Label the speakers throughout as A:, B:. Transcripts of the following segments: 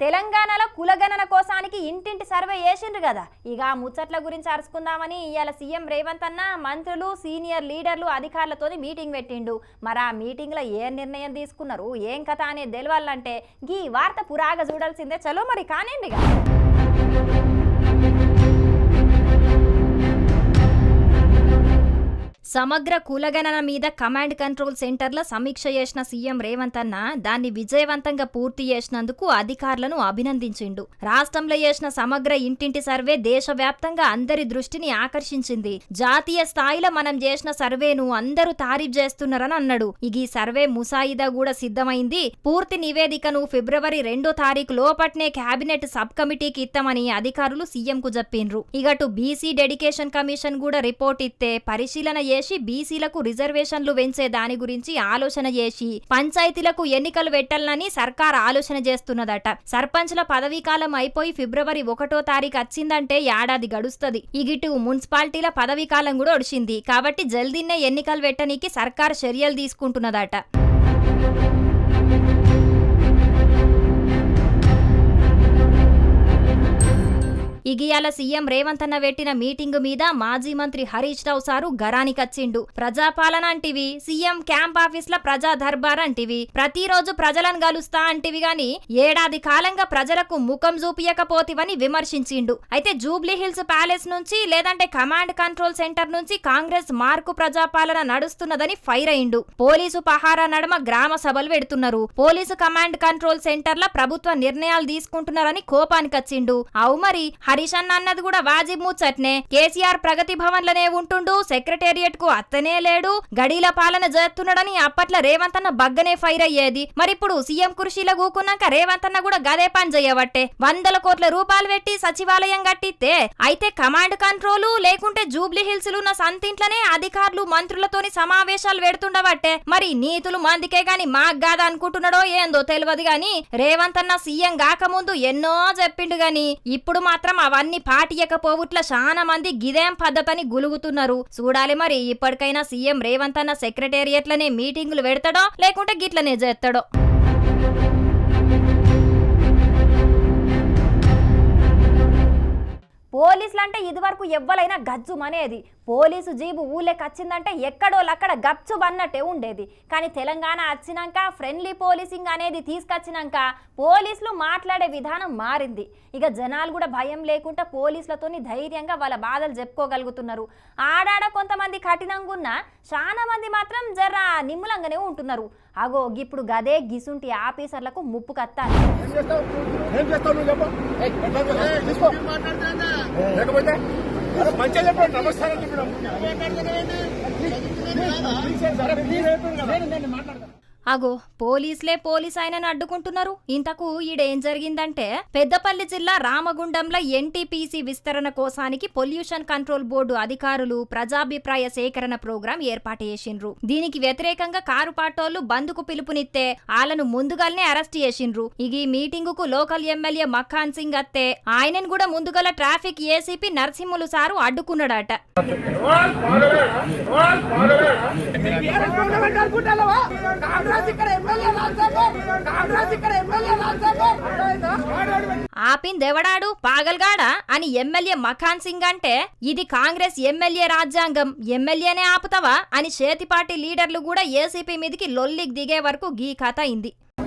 A: తెలంగాణలో కులగణన కోసానికి ఇంటింటి సర్వే చేసిండ్రు కదా. ఇక ఆ ముచ్చట్ల గురించి అరుచుకుందామని ఇవాళ సీఎం రేవంత్ అన్న మంత్రులు సీనియర్ లీడర్లు అధికారులతో మీటింగ్ పెట్టిండు. మరి ఆ మీటింగ్లో ఏ నిర్ణయం తీసుకున్నారు? ఏం కథ అనేది తెలవాలంటే గీ వార్త పురాగా చూడాల్సిందే. చలో మరి కానిండిగా. సమగ్ర కులగణన మీద కమాండ్ కంట్రోల్ సెంటర్ల సమీక్ష చేసిన సీఎం రేవంత్ అన్న దాన్ని విజయవంతంగా పూర్తి చేసినందుకు అధికారులను అభినందించిండు. రాష్ట్రంలో చేసిన సమగ్ర ఇంటింటి సర్వే దేశవ్యాప్తంగా అందరి దృష్టిని ఆకర్షించింది. జాతీయ స్థాయిలో మనం చేసిన సర్వేను అందరూ తారీఫ్ చేస్తున్నారని అన్నాడు. ఈ సర్వే ముసాయిదా కూడా సిద్ధమైంది. పూర్తి నివేదికను ఫిబ్రవరి రెండో తారీఖు లోపట్నే కేబినెట్ సబ్ కమిటీకి ఇస్తామని అధికారులు సీఎం కు చెప్పిండ్రు ఇగటు బీసీ డెడికేషన్ కమిషన్ కూడా రిపోర్ట్ ఇస్తే పరిశీలన చేసి బీసీలకు రిజర్వేషన్లు పెంచే దాని గురించి ఆలోచన చేసి పంచాయతీలకు ఎన్నికలు పెట్టాలని సర్కార్ ఆలోచన చేస్తున్నదట. సర్పంచ్ల పదవీ కాలం అయిపోయి ఫిబ్రవరి ఒకటో తారీఖు వచ్చిందంటే ఏడాది గడుస్తుంది. ఇగిటు మున్సిపాలిటీల పదవీ కాలం కూడా ఒడిచింది కాబట్టి జల్దీనే ఎన్నికలు పెట్టనీకి సర్కార్ చర్యలు తీసుకుంటున్నదట. ఇగియాల సీఎం రేవంత్ అన్న పెట్టిన మీటింగ్ మీద మాజీ మంత్రి హరీష్ రావు సారు గరానికచ్చిండు ప్రజాపాలన అంటివి సీఎం క్యాంప్ ఆఫీస్ ల ప్రజా దర్బార్ అంటివి ప్రతిరోజు ప్రజలను కలుస్తా అంటివి గాని ఏడాది కాలంగా ప్రజలకు ముఖం చూపియకపోతివని విమర్శించిండు. అయితే జూబ్లీ హిల్స్ ప్యాలెస్ నుంచి లేదంటే కమాండ్ కంట్రోల్ సెంటర్ నుంచి కాంగ్రెస్ మార్కు ప్రజాపాలన నడుస్తున్నదని ఫైర్ అయిండు. పోలీసు పహారా నడమ గ్రామ సభలు పెడుతున్నారు. పోలీసు కమాండ్ కంట్రోల్ సెంటర్ల ప్రభుత్వ నిర్ణయాలు తీసుకుంటున్నారని కోపానికచ్చిండు అవు మరి హరీష్ అన్న అన్నది కూడా వాజిబ్ ముచ్చట్నే. కేసీఆర్ ప్రగతి భవన్లనే ఉంటుండు సెక్రటేరియట్కు అత్తనే లేడు గడీల పాలన చేస్తున్నాడని అప్పట్లో రేవంత్ అన్న బగ్గనే ఫైర్ అయ్యేది. మరిప్పుడు సీఎం కృషిలో కూకున్నాక రేవంత్ అన్న కూడా గదే పని చేయబట్టే. వందల కోట్ల రూపాయలు పెట్టి సచివాలయం కట్టిస్తే అయితే కమాండ్ కంట్రోలు లేకుంటే జూబ్లీ హిల్స్ ఉన్న సంతింట్లనే అధికారులు మంత్రులతోని సమావేశాలు పెడుతుండవట్టే మరి నీతులు మందికే గాని మాకు కాదా అనుకుంటున్నాడో ఏందో తెలియదు గాని రేవంత్ అన్న సీఎం కాకముందు ఎన్నో చెప్పిండు గాని ఇప్పుడు మాత్రం అవన్నీ పాటియకపోవుట్ల చాలా మంది గిదేం పద్ధతని గులుగుతున్నారు. చూడాలి మరి ఇప్పటికైనా సీఎం రేవంత్ అన్న సెక్రటేరియట్లనే మీటింగులు పెడతాడో లేకుంటే గిట్లనే చేస్తాడో పోలీసులు అంటే ఇదివరకు ఎవ్వలైనా గజ్జు మనేది. పోలీసు జీబు ఊళ్ళకి వచ్చిందంటే అక్కడ గప్చు అన్నట్టే ఉండేది. కానీ తెలంగాణ వచ్చినాక ఫ్రెండ్లీ పోలీసింగ్ అనేది తీసుకొచ్చినాక పోలీసులు మాట్లాడే విధానం మారింది. ఇక జనాలు కూడా భయం లేకుండా పోలీసులతోని ధైర్యంగా వాళ్ళ బాధలు చెప్పుకోగలుగుతున్నారు. ఆడాడ కొంతమంది కఠినంగా ఉన్నా చాలా మంది మాత్రం జర నిమ్ములంగానే ఉంటున్నారు. అగో ఇప్పుడు గదే గిసుంటి ఆఫీసర్లకు ముప్పు కత్తాలి
B: ఏం చేస్తావు ఏం చేస్తావు నువ్వు చెప్పు ఏయ్, తీసుకో లేకపోతే అరే, మంచిగా చెప్పండి నమస్కారం
A: అగో పోలీసులే పోలీస్ ఆయనను అడ్డుకుంటున్నారు ఇంతకు ఈడేం జరిగిందంటే పెద్దపల్లి జిల్లా రామగుండంలో ఎన్టీపీసీ విస్తరణ కోసానికి పొల్యూషన్ కంట్రోల్ బోర్డు అధికారులు ప్రజాభిప్రాయ సేకరణ ప్రోగ్రాం ఏర్పాటు చేసిండ్రు దీనికి వ్యతిరేకంగా కారు పాటోళ్ళు బంద్కు పిలుపునిస్తే వాళ్ళను ముందుగానే అరెస్ట్ చేసిండ్రు ఇగి మీటింగుకు లోకల్ ఎమ్మెల్యే మఖాన్ సింగ్ అత్తే ఆయనను కూడా ముందుగల ట్రాఫిక్ ఏసీపీ నరసింహులు సారు అడ్డుకున్నాడట ఆపిందెవడాడు పాగల్గాడా? అని ఎమ్మెల్యే మఖాన్ సింగ్ అంటే ఇది కాంగ్రెస్ ఎమ్మెల్యే రాజ్యాంగం. ఎమ్మెల్యేనే ఆపుతావా? అని చేతిపాటి లీడర్లు కూడా ఏసీపీ మీదికి లొల్లికి దిగే వరకు గీ కథ అయింది.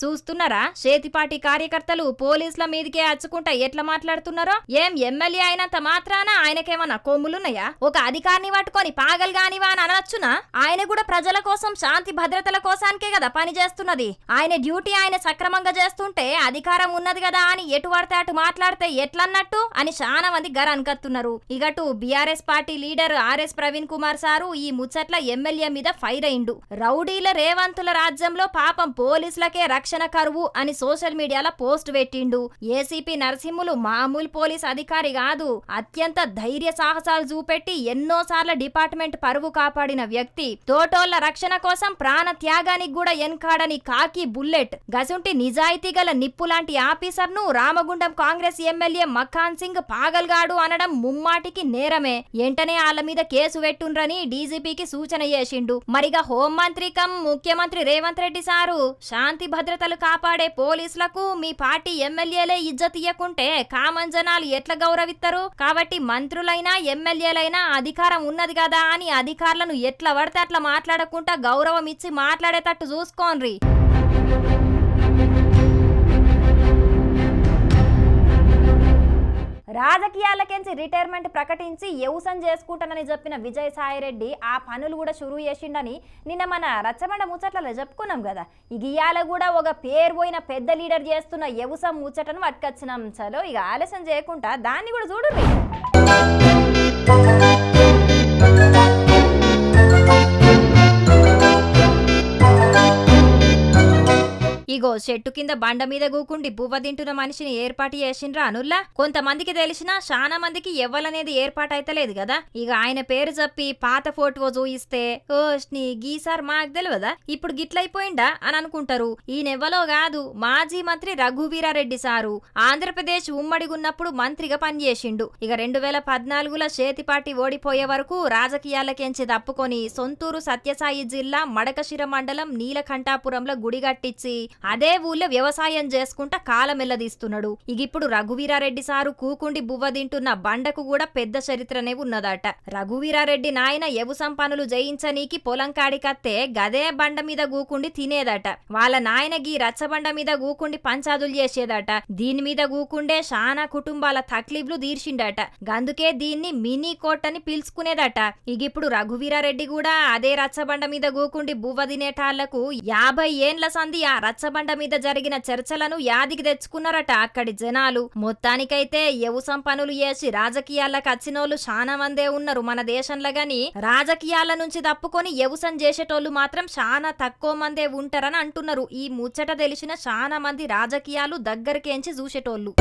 A: చూస్తున్నారా? చేతిపాటి కార్యకర్తలు పోలీసుల మీదకే అచ్చుకుంటా ఎట్లా మాట్లాడుతున్నారో? ఏం ఎమ్మెల్యే అయినంత మాత్రాన ఆయనకేమన్నా కొమ్ములున్నాయా? ఒక అధికారిని పట్టుకొని పాగల్ గానివా అని అనొచ్చునా? ఆయన కూడా ప్రజల కోసం శాంతి భద్రతల కోసానికే కదా పని చేస్తున్నది. ఆయన డ్యూటీ ఆయన సక్రమంగా చేస్తుంటే అధికారం ఉన్నది కదా అని ఎటు పడితే అటు మాట్లాడితే ఎట్లన్నట్టు అని చాలా మంది గర అనుకత్తున్నారు ఇగటు BRS party leader RS Praveen Kumar sir ఈ ముచ్చట్ల ఎమ్మెల్యే మీద ఫైర్ అయిండు. రౌడీల రేవంతుల రాజ్యంలో పాపం పోలీసులకే రక్ష రక్షణ కరువు అని సోషల్ మీడియాలో పోస్ట్ పెట్టిండు. ఏసీపీ నరసింహులు మామూలు పోలీస్ అధికారి కాదు. అత్యంత ధైర్య సాహసాలు చూపెట్టి ఎన్నోసార్లు డిపార్ట్మెంట్ పరువు కాపాడిన వ్యక్తి. తోటోళ్ళ రక్షణ కోసం ప్రాణ త్యాగానికి కూడా ఎన్కాడని కాకి బుల్లెట్. గసుంటి నిజాయితీ గల నిప్పు లాంటి ఆఫీసర్ను రామగుండం కాంగ్రెస్ ఎమ్మెల్యే మఖాన్ సింగ్ పాగల్గాడు అనడం ముమ్మాటికి నేరమే. వెంటనే వాళ్ళ మీద కేసు పెట్టుండ్రని డీజీపీకి సూచన చేసిండు. మరిగా హోంమంత్రి కమ్ ముఖ్యమంత్రి రేవంత్ రెడ్డి సారు. శాంతి భద్ర భద్రతలు కాపాడే పోలీసులకు మీ పార్టీ ఎమ్మెల్యేలే ఇజ్జత్ ఇయ్యకుంటే కామన్ జనాలు ఎట్లా గౌరవిస్తారు కాబట్టి మంత్రులైనా ఎమ్మెల్యేలైనా అధికారం ఉన్నది కదా అని అధికారులను ఎట్లా పడితే అట్లా మాట్లాడకుండా గౌరవం ఇచ్చి మాట్లాడేటట్టు చూసుకోండి రాజకీయాలకెంచి రిటైర్మెంట్ ప్రకటించి వ్యవసాయం చేసుకుంటానని చెప్పిన విజయసాయిరెడ్డి ఆ పనులు కూడా షురూ చేసిండని నిన్న మన రచ్చబండ ముచ్చట్లలో చెప్పుకున్నాం కదా. ఇక కూడా ఒక పేరు పోయిన పెద్ద లీడర్ చేస్తున్న వ్యవసాయం ముచ్చటను పట్టుకొచ్చినాం. చలో ఇక ఆలస్యం చేయకుండా దాన్ని కూడా చూడు ఇగో చెట్టు కింద బండ మీద గూకుండి బువ్వ తింటున్న మనిషిని ఏర్పాటు చేసిండ్రా అనుల్లా. కొంతమందికి తెలిసినా చాలా మందికి ఎవ్వలనేది ఏర్పాటు అయితలేదు కదా ఇక ఆయన పేరు చెప్పి పాత ఫోటో చూయిస్తే ఓష్ని గీసార్ మాకు తెలియదా ఇప్పుడు గిట్లయిపోయిండా అని అనుకుంటారు. ఈయనెవ్వలో కాదు మాజీ మంత్రి రఘువీరారెడ్డి సారు. ఆంధ్రప్రదేశ్ ఉమ్మడిగున్నప్పుడు మంత్రిగా పనిచేసిండు. ఇక రెండు వేల పద్నాలుగులో చేతిపాటి ఓడిపోయే వరకు రాజకీయాలకెంచి తప్పుకొని సొంతూరు సత్యసాయి జిల్లా మడకశిర మండలం నీలకంఠాపురంలో గుడి కట్టించి అదే ఊళ్ళో వ్యవసాయం చేసుకుంటా కాలమెల్లదీస్తున్నాడు ఇగిప్పుడు ఇక ఇప్పుడు రఘువీరారెడ్డి సారు కూకుండి బువ్వ తింటున్న బండకు కూడా పెద్ద చరిత్రనే ఉన్నదట. రఘువీరారెడ్డి నాయన వ్యవసాయం పనులు జయించనీకి పొలం కాడికత్తే గదే బండ మీద గూకుండి తినేదట. వాళ్ళ నాయన గీ రచ్చబండ మీద గూకుండి పంచాదులు చేసేదట. దీని మీద గూకుండే శానా కుటుంబాల తక్లీఫ్లు తీర్చిండట. గందుకే దీన్ని మినీ కోట్ అని పిలుచుకునేదట ఇగిప్పుడు రఘువీరారెడ్డి కూడా అదే రచ్చబండ మీద గూకుండి బువ్వ తినేటాళ్ళకు యాభై ఏండ్ల సంధి ఆ రచ్చబండ మీద జరిగిన చర్చలను యాదికి తెచ్చుకున్నారట. అక్కడి జనాలు మొత్తానికైతే యవసం పనులు చేసి రాజకీయాలకు వచ్చినోళ్ళు చాలా మందే ఉన్నారు. మన దేశంలో గాని రాజకీయాల నుంచి తప్పుకొని యవసం చేసేటోళ్ళు మాత్రం చాలా తక్కువ మందే ఉంటారని అంటున్నారు. ఈ ముచ్చట తెలిసిన చాలా మంది రాజకీయాలు దగ్గరికేంచి చూసేటోళ్ళు.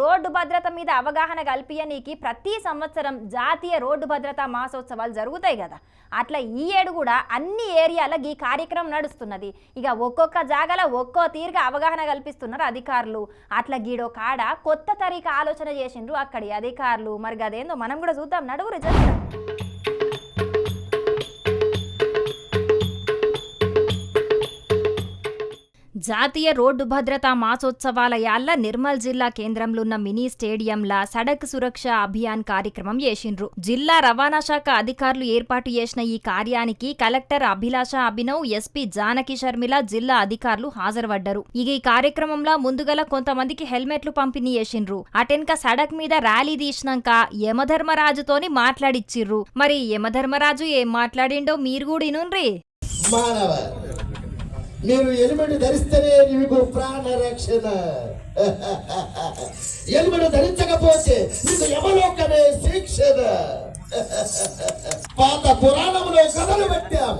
A: రోడ్డు భద్రత మీద అవగాహన కల్పించనీకి ప్రతి సంవత్సరం జాతీయ రోడ్డు భద్రతా మాసోత్సవాలు జరుగుతాయి కదా. అట్లా ఈ ఏడు కూడా అన్ని ఏరియాల ఈ కార్యక్రమం నడుస్తున్నది. ఇక ఒక్కొక్క జాగాలో ఒక్కో తీరుగా అవగాహన కల్పిస్తున్నారు అధికారులు. అట్లా గీడో కాడ కొత్త తరీక ఆలోచన చేసిండ్రు అక్కడి అధికారులు. మరి అదేందో మనం కూడా చూద్దాం. నడువురు జస్ట్. జాతీయ రోడ్డు భద్రతా మాసోత్సవాల యాళ్ళ నిర్మల్ జిల్లా కేంద్రంలో ఉన్న మినీ స్టేడియంలా సడక్ సురక్ష అభియాన్ కార్యక్రమం చేసిండ్రు. జిల్లా రవాణా శాఖ అధికారులు ఏర్పాటు చేసిన ఈ కార్యానికి కలెక్టర్ అభిలాష అభినవ్ ఎస్పీ జానకి షర్మిల జిల్లా అధికారులు హాజరుపడ్డారు. ఇక ఈ కార్యక్రమంలో ముందుగల కొంతమందికి హెల్మెట్లు పంపిణీ చేసిండ్రు. అటెన్క సడక్ మీద ర్యాలీ తీసినాక యమధర్మరాజుతోని మాట్లాడిచ్చిర్రు. మరి యమధర్మరాజు ఏం మాట్లాడిండో మీరు కూడా ఇనుండ్రి.
C: మీరు ఎలుమడి ధరిస్తేనే నీకు ప్రాణ రక్షణ. ఎలుమడి ధరించకపోతే నీకు యమలోకమే శిక్షణ. పాత పురాణంలో కథలు పెట్టాం.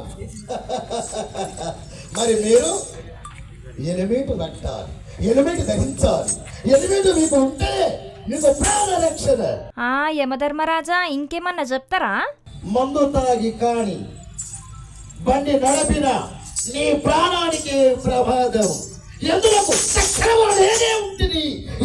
C: మరి మీరు ఎలిమిట్ పెట్టాలి ఎలిమిట్ ధరించాలి ఎలిమిట్ మీకు ఉంటే మీకు ప్రాణ రక్షణ.
A: ఆ యమధర్మరాజా ఇంకేమన్నా చెప్తారా?
C: మందు తాగి కాని బండి నడిపిన నీ ప్రాణానికి ప్రమాదం. ఎందుకు చక్రవాడు ఏదే ఉంటుంది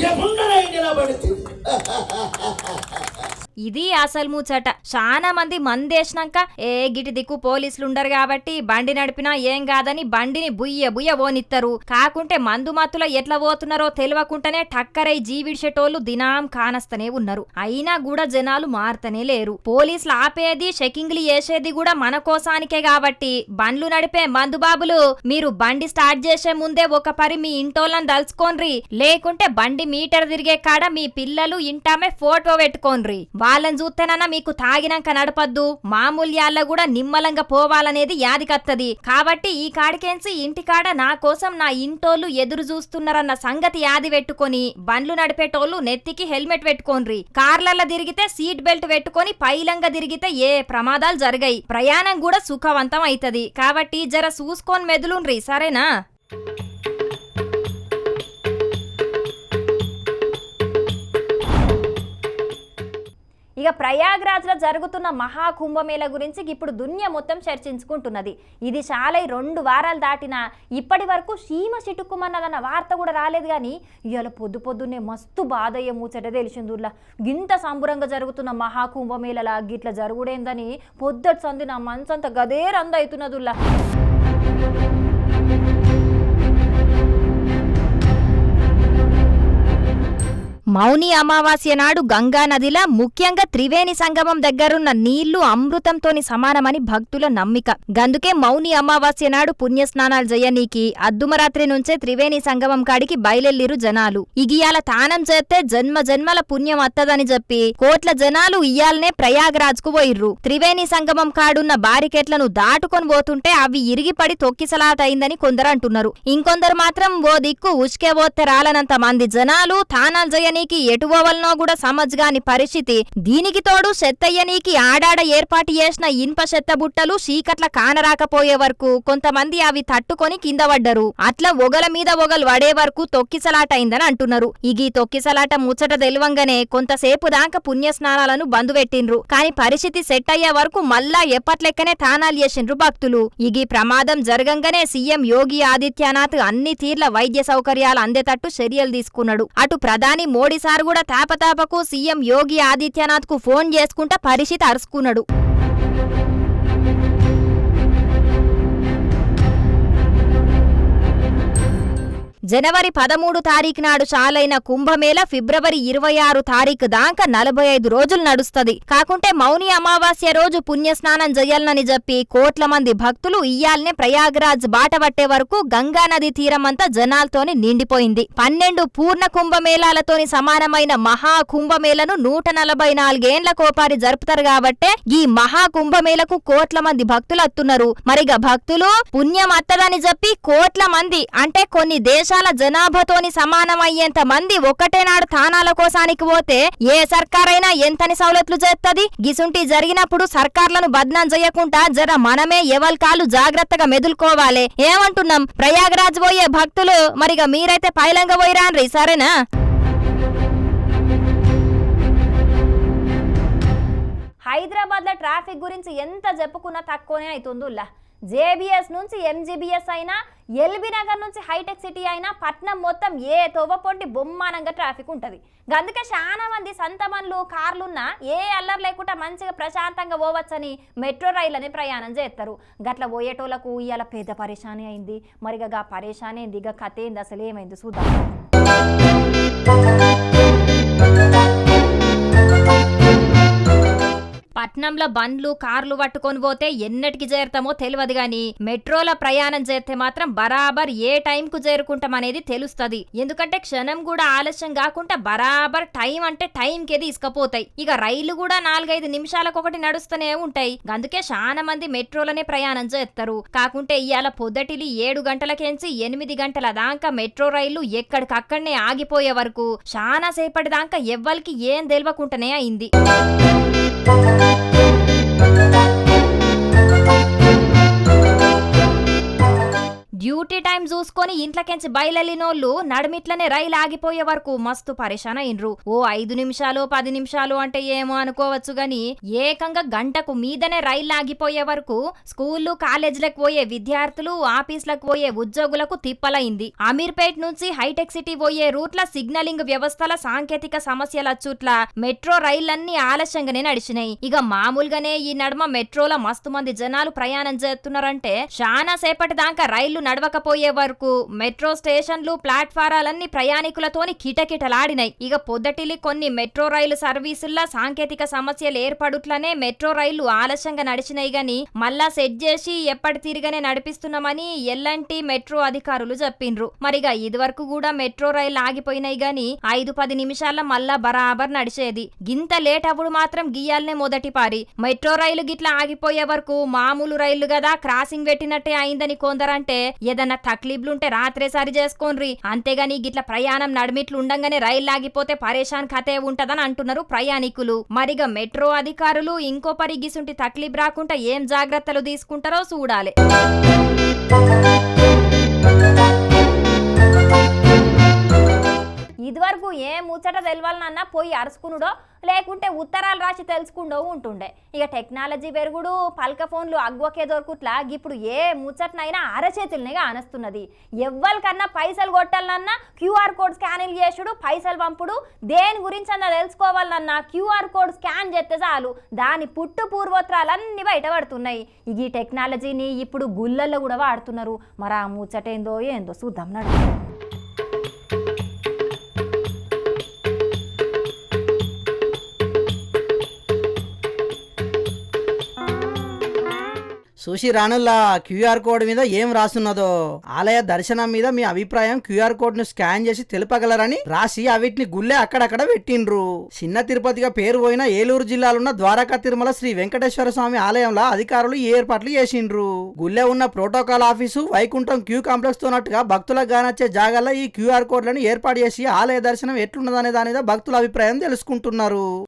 C: ఎముండనై నిలబడుతుంది
A: ఇది అసలు ముచ్చట. చాలా మంది మందేసినాక ఏ గిటి దిక్కు పోలీసులు ఉండరు కాబట్టి బండి నడిపినా ఏం కాదని బండిని బుయ్య బుయ్య ఓనిత్తరు. కాకుంటే మందు మత్తులో ఎట్లా పోతున్నారో తెలియకుండానే టక్కరై జీవిడిచేటోళ్ళు దినాం కానస్తనే ఉన్నారు. అయినా కూడా జనాలు మారుతనే లేరు. పోలీసులు ఆపేది చెకింగ్లు చేసేది కూడా మన కోసానికే కాబట్టి. బండ్లు నడిపే మందు బాబులు మీరు బండి స్టార్ట్ చేసే ముందే ఒక పరి మీ ఇంటోళ్ళని దలుచుకోన్రి లేకుంటే బండి మీటర్ తిరిగే కాడ మీ పిల్లలు ఇంటామే ఫోటో పెట్టుకోన్రి వాళ్ళని చూస్తేనన్నా మీకు తాగినాక నడపద్దు. మామూల్యాల్లో కూడా నిమ్మలంగా పోవాలనేది యాదికత్తది. కాబట్టి ఈ కాడికేంచి ఇంటికాడ నా కోసం నా ఇంటోళ్ళు ఎదురు చూస్తున్నారన్న సంగతి యాది పెట్టుకొని బండ్లు నడిపేటోళ్ళు నెత్తికి హెల్మెట్ పెట్టుకోన్రి కార్లల్లో తిరిగితే సీట్ బెల్ట్ పెట్టుకొని పైలంగా తిరిగితే ఏ ప్రమాదాలు జరిగాయి. ప్రయాణం కూడా సుఖవంతం అవుతుంది కాబట్టి జర చూసుకొని మెదులుండ్రి సరేనా? ఇక ప్రయాగ్రాజ్లో జరుగుతున్న మహాకుంభమేళ గురించి ఇప్పుడు దునియా మొత్తం చర్చించుకుంటున్నది. ఇది చాలా రెండు వారాలు దాటినా ఇప్పటి వరకు సీమ చిటుక్కుమన్నదన్న వార్త కూడా రాలేదు కానీ ఇవాళ పొద్దు పొద్దున్నే మస్తు బాధయ్య ముచ్చట తెలిసిందుల్లా గింత సంబురంగా జరుగుతున్న మహాకుంభమేళలా గిట్ల జరుగుడేందని పొద్దటి సంది నా మనసంత గదే రంద మౌని అమావాస్య నాడు గంగానదిలా ముఖ్యంగా త్రివేణి సంగమం దగ్గరున్న నీళ్ళు అమృతంతోని సమానమని భక్తుల నమ్మిక. గందుకే మౌని అమావాస్య నాడు పుణ్యస్నానాలు జయనీకి అద్దుమరాత్రి నుంచే త్రివేణి సంగమం కాడికి బయలెల్లిరు జనాలు. ఇగియాల తానం చేస్తే జన్మ జన్మల పుణ్యం అత్తదని చెప్పి కోట్ల జనాలు ఇయ్యాలనే ప్రయాగరాజ్కు పోయిర్రు. త్రివేణి సంగమం కాడున్న బారికెట్లను దాటుకొని పోతుంటే అవి ఇరిగిపడి తొక్కిసలాతయిందని కొందరు అంటున్నారు. ఇంకొందరు మాత్రం ఓ దిక్కు ఉచ్కే పోతే రాలనంత మంది జనాలు తానాలు జయని ఎటు ఎటువలనో కూడా సమజ్గాని పరిస్థితి. దీనికి తోడు చెత్తయ్యనీకి ఆడాడ ఏర్పాటు చేసిన ఇనుప చెత్త బుట్టలు చీకట్ల కానరాకపోయే వరకు కొంతమంది అవి తట్టుకొని కింద పడ్డరు. అట్లా ఒగల మీద ఒగలు పడే వరకు తొక్కిసలాట అయిందని అంటున్నారు. ఇగి తొక్కిసలాట ముచ్చట తెలివంగానే కొంతసేపు దాకా పుణ్యస్నానాలను బంద్ పెట్టిండ్రు. కాని పరిస్థితి సెట్ అయ్యే వరకు మళ్ళా ఎప్పట్లెక్కనే తానాలు చేసిండ్రు భక్తులు. ఇగి ప్రమాదం జరగంగానే సీఎం యోగి ఆదిత్యనాథ్ అన్ని తీర్ల వైద్య సౌకర్యాలు అందేటట్టు చర్యలు తీసుకున్నాడు. అటు ప్రధాని మోడీ సార్ కూడా తాపతాపకు సీఎం యోగి ఆదిత్యనాథ్కు ఫోన్ చేసుకుంటా పరిస్థితి అరుచుకున్నాడు జనవరి పదమూడు తారీఖు నాడు చాలైన కుంభమేళ ఫిబ్రవరి ఇరవై ఆరు తారీఖు దాకా నలభై ఐదు రోజులు నడుస్తది. కాకుంటే మౌని అమావాస్య రోజు పుణ్యస్నానం చేయాలని చెప్పి కోట్ల మంది భక్తులు ఇయ్యాలనే ప్రయాగరాజ్ బాట పట్టే వరకు గంగా నది తీరమంతా జనాలతోని నిండిపోయింది. పన్నెండు పూర్ణ కుంభమేళాలతోని సమానమైన మహా కుంభమేళను నూట నలభై నాలుగేండ్ల కోపారి జరుపుతారు కాబట్టే ఈ మహా కుంభమేళకు కోట్ల మంది భక్తులు అత్తున్నారు. మరిగా భక్తులు పుణ్యం అత్తదని చెప్పి కోట్ల మంది అంటే కొన్ని దేశాల జనాభాతోని సమానమయ్యేంత మంది ఒకటే నాడు తానాల కోసానికి పోతే ఏ సర్కారైనా ఎంతని సౌలతులు చేస్తది గిసుంటి జరిగినప్పుడు సర్కార్లను బద్నాం చేయకుండా జర మనమే ఎవరి కాలు జాగ్రత్తగా మెదులుకోవాలి. ఏమంటున్నాం? ప్రయాగరాజ్ పోయే భక్తులు మరిగా మీరైతే పైలంగా పోయిరాన్రి సరేనా? హైదరాబాద్లో ట్రాఫిక్ గురించి ఎంత చెప్పుకున్నా తక్కువనే అవుతుందిలా జేబీఎస్ నుంచి ఎంజీబీఎస్ అయినా ఎల్బీ నగర్ నుంచి హైటెక్ సిటీ అయినా పట్నం మొత్తం ఏ తోవపొంటి బొమ్మానంగా ట్రాఫిక్ ఉంటుంది. అందుకే చాలా మంది సంత బండ్లు కార్లున్నా ఏ అల్లర్ లేకుండా మంచిగా ప్రశాంతంగా పోవచ్చని మెట్రో రైళ్ళని ప్రయాణం చేస్తారు. గట్ల పోయేటోళ్ళకు ఇవాళ పెద్ద పరేషాని అయింది. మరిగా గా పరేషాని అయింది. ఇక కథ ఏంది? అసలు ఏమైంది? చూద్దాం. పట్నంలో బండ్లు కార్లు పట్టుకొని పోతే ఎన్నటికి చేరుతామో తెలియదు గాని మెట్రోలో ప్రయాణం చేస్తే మాత్రం బరాబర్ ఏ టైంకు చేరుకుంటామనేది తెలుస్తది. ఎందుకంటే క్షణం కూడా ఆలస్యం కాకుండా బరాబర్ టైం అంటే టైంకి తీసుకపోతాయి. ఇక రైలు కూడా నాలుగైదు నిమిషాలకు ఒకటి నడుస్తూనే ఉంటాయి. అందుకే చాలా మంది మెట్రోలనే ప్రయాణం చేస్తారు. కాకుంటే ఇవాళ పొద్దటిలి ఏడు గంటలకేంచి ఎనిమిది గంటల దాకా మెట్రో రైలు ఎక్కడికక్కడనే ఆగిపోయే వరకు చాలా సేపటి దాకా ఎవ్వరికి ఏం తెలియకుండానే అయింది. డ్యూటీ టైం చూసుకొని ఇంట్లోకెంచి బయలెళ్ళినోళ్ళు నడిమిట్లనే రైలు ఆగిపోయే వరకు మస్తు పరేషాన్ అయినరు ఓ ఐదు నిమిషాలు పది నిమిషాలు అంటే ఏమో అనుకోవచ్చు గాని ఏకంగా గంటకు మీదనే రైలు ఆగిపోయే వరకు స్కూళ్ళు కాలేజీలకు పోయే విద్యార్థులు ఆఫీసులకు పోయే ఉద్యోగులకు తిప్పలైంది. అమీర్పేట్ నుంచి హైటెక్ సిటీ పోయే రూట్ల సిగ్నలింగ్ వ్యవస్థల సాంకేతిక సమస్యల చుట్ల మెట్రో రైళ్ళన్నీ ఆలస్యంగానే నడిచినాయి. ఇక మామూలుగానే ఈ నడుమ మెట్రోల మస్తు మంది జనాలు ప్రయాణం చేస్తున్నారంటే చాలా సేపటి దాకా రైళ్ళు నడవకపోయే వరకు మెట్రో స్టేషన్లు ప్లాట్ఫారాలన్నీ ప్రయాణికులతోని కిటకిటలాడినాయి. ఇక పొద్దటిలి కొన్ని మెట్రో రైలు సర్వీసుల్లో సాంకేతిక సమస్యలు ఏర్పడుట్లనే మెట్రో రైళ్ళు ఆలస్యంగా నడిచినాయి గాని మళ్ళా సెట్ చేసి ఎప్పటి తిరిగానే నడిపిస్తున్నామని ఎల్లంటి మెట్రో అధికారులు చెప్పిండ్రు మరిగా ఇదివరకు కూడా మెట్రో రైలు ఆగిపోయినాయి గాని ఐదు పది నిమిషాల మళ్ళా బరాబర్ నడిచేది. గింత లేట్ అప్పుడు మాత్రం గీయాలనే మొదటి పారి. మెట్రో రైలు గిట్లా ఆగిపోయే వరకు మామూలు రైళ్ళు కదా క్రాసింగ్ పెట్టినట్టే అయిందని కొందరంటే ఏదన్నా తక్లీబ్లుంటే రాత్రే సరి చేసుకోన్రి. అంతేగాని గిట్ల ప్రయాణం నడిమిట్లు ఉండంగానే రైలు ఆగిపోతే పరేషాన్ కథే ఉంటదని అంటున్నారు ప్రయాణికులు. మరిగా మెట్రో అధికారులు ఇంకో పరి గిసుంటి తక్లీఫ్ రాకుండా ఏం జాగ్రత్తలు తీసుకుంటారో చూడాలి. ఇదివరకు ఏ ముచ్చట తెలవాలనన్నా పోయి అరుచుకునుడో లేకుంటే ఉత్తరాలు రాసి తెలుసుకుండో ఉంటుండే. ఇక టెక్నాలజీ పెరుగుడు పల్క ఫోన్లు అగ్వకే దొరుకుట్లా ఇప్పుడు ఏ ముచ్చటనైనా అరచేతులనే ఆనస్తున్నది. ఎవ్వరికన్నా పైసలు కొట్టాలన్నా క్యూఆర్ కోడ్ స్కానింగ్ చేసుడు పైసలు పంపుడు దేని గురించి అన్నా తెలుసుకోవాలన్నా క్యూఆర్ కోడ్ స్కాన్ చేస్తే చాలు. దాని పుట్టు పూర్వోత్తరాలన్నీ బయటపడుతున్నాయి. ఇక ఈ టెక్నాలజీని ఇప్పుడు గుళ్ళల్లో కూడా వాడుతున్నారు. మరి ఆ ముచ్చటేందో ఏందో చూద్దాం నడు
D: చూసి రానుల్లా క్యూఆర్ కోడ్ మీద ఏం రాసున్నదో? ఆలయ దర్శనం మీద మీ అభిప్రాయం క్యూఆర్ కోడ్ను స్కాన్ చేసి తెలుపగలరని రాసి అవిటిని గుళ్ళే అక్కడక్కడ పెట్టిండ్రు. చిన్న తిరుపతిగా పేరు పోయిన ఏలూరు జిల్లాలో ద్వారకా తిరుమల శ్రీ వెంకటేశ్వర స్వామి ఆలయంలో అధికారులు ఈ ఏర్పాట్లు చేసిండ్రు. గుళ్ళే ఉన్న protocol office Vaikuntham queue complex తోనట్టుగా భక్తులకు గానొచ్చే జాగాల్లో ఈ క్యూఆర్ కోడ్లను ఏర్పాటు చేసి ఆలయ దర్శనం ఎట్లున్నదనే దాని మీద భక్తుల అభిప్రాయం తెలుసుకుంటున్నారు.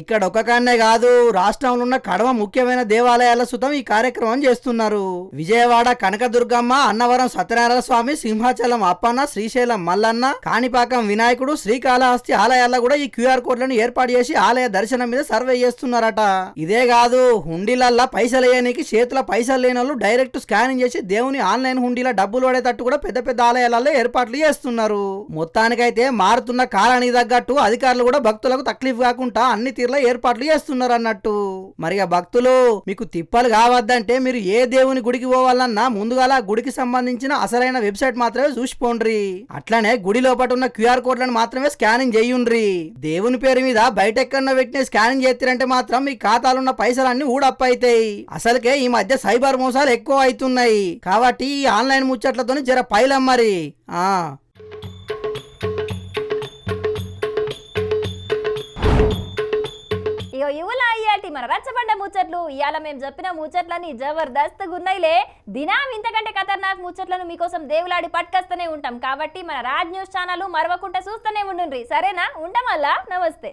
D: ఇక్కడ ఒక్కకాన్నే కాదు రాష్ట్రంలో ఉన్న కడవ ముఖ్యమైన దేవాలయాల సుతం ఈ కార్యక్రమం చేస్తున్నారు. విజయవాడ కనకదుర్గమ్మ అన్నవరం సత్యనారాయణ స్వామి సింహాచలం అప్పన్న శ్రీశైలం మల్లన్న కాణిపాకం వినాయకుడు శ్రీకాళహస్తి ఆలయాల్లో కూడా ఈ క్యూఆర్ కోడ్లను ఏర్పాటు చేసి ఆలయ దర్శనం మీద సర్వే చేస్తున్నారట. ఇదే కాదు హుండీలల్లా పైసలు వేయడానికి చేతుల పైసలు లేని వాళ్ళు డైరెక్ట్ స్కానింగ్ చేసి దేవుని ఆన్లైన్ హుండీల డబ్బులు పడేటట్టు కూడా పెద్ద పెద్ద ఆలయాలలో ఏర్పాట్లు చేస్తున్నారు. మొత్తానికైతే మారుతున్న కాలానికి తగ్గట్టు అధికారులు కూడా భక్తులకు తక్లీఫ్ కాకుండా అన్ని తీర్ల ఏర్పాట్లు చేస్తున్నారు అన్నట్టు మరి ఆ భక్తులు మీకు తిప్పలు కావద్దంటే మీరు ఏ దేవుని గుడికి పోవాలన్నా ముందుగాల ఆ గుడికి సంబంధించిన అసలైన వెబ్సైట్ మాత్రమే చూసిపోండ్రి. అట్లనే గుడి లోపల ఉన్న క్యూఆర్ కోడ్లను మాత్రమే స్కానింగ్ చేయుండ్రి. దేవుని పేరు మీద బయట ఎక్కడన్నా పెట్టిన స్కానింగ్ చేస్తారంటే మాత్రం మీ ఖాతాలున్న పైసలన్నీ ఊడప్ అవుతాయి అసలుకే ఈ మధ్య సైబర్ మోసాలు ఎక్కువ అవుతున్నాయి. కాబట్టి ఈ ఆన్లైన్ ముచ్చట్లతోని జర పైలం మరి. ఆ
A: అయ్యో ఇవులా అయ్యాటి మన రచ్చబండ ముచ్చట్లు? ఇవాళ మేము చెప్పిన ముచ్చట్లని జబర్దస్త్ గున్నాయిలే దినం ఇంతకంటే ఖతర్నాక్ ముచ్చట్లను మీకోసం దేవులాడి పట్టుకొస్తూనే ఉంటాం. కాబట్టి మన రాజ్ న్యూస్ ఛానల్ మరవకుండా చూస్తూనే ఉండుండ్రి. సరేనా? ఉండమల్లా? నమస్తే.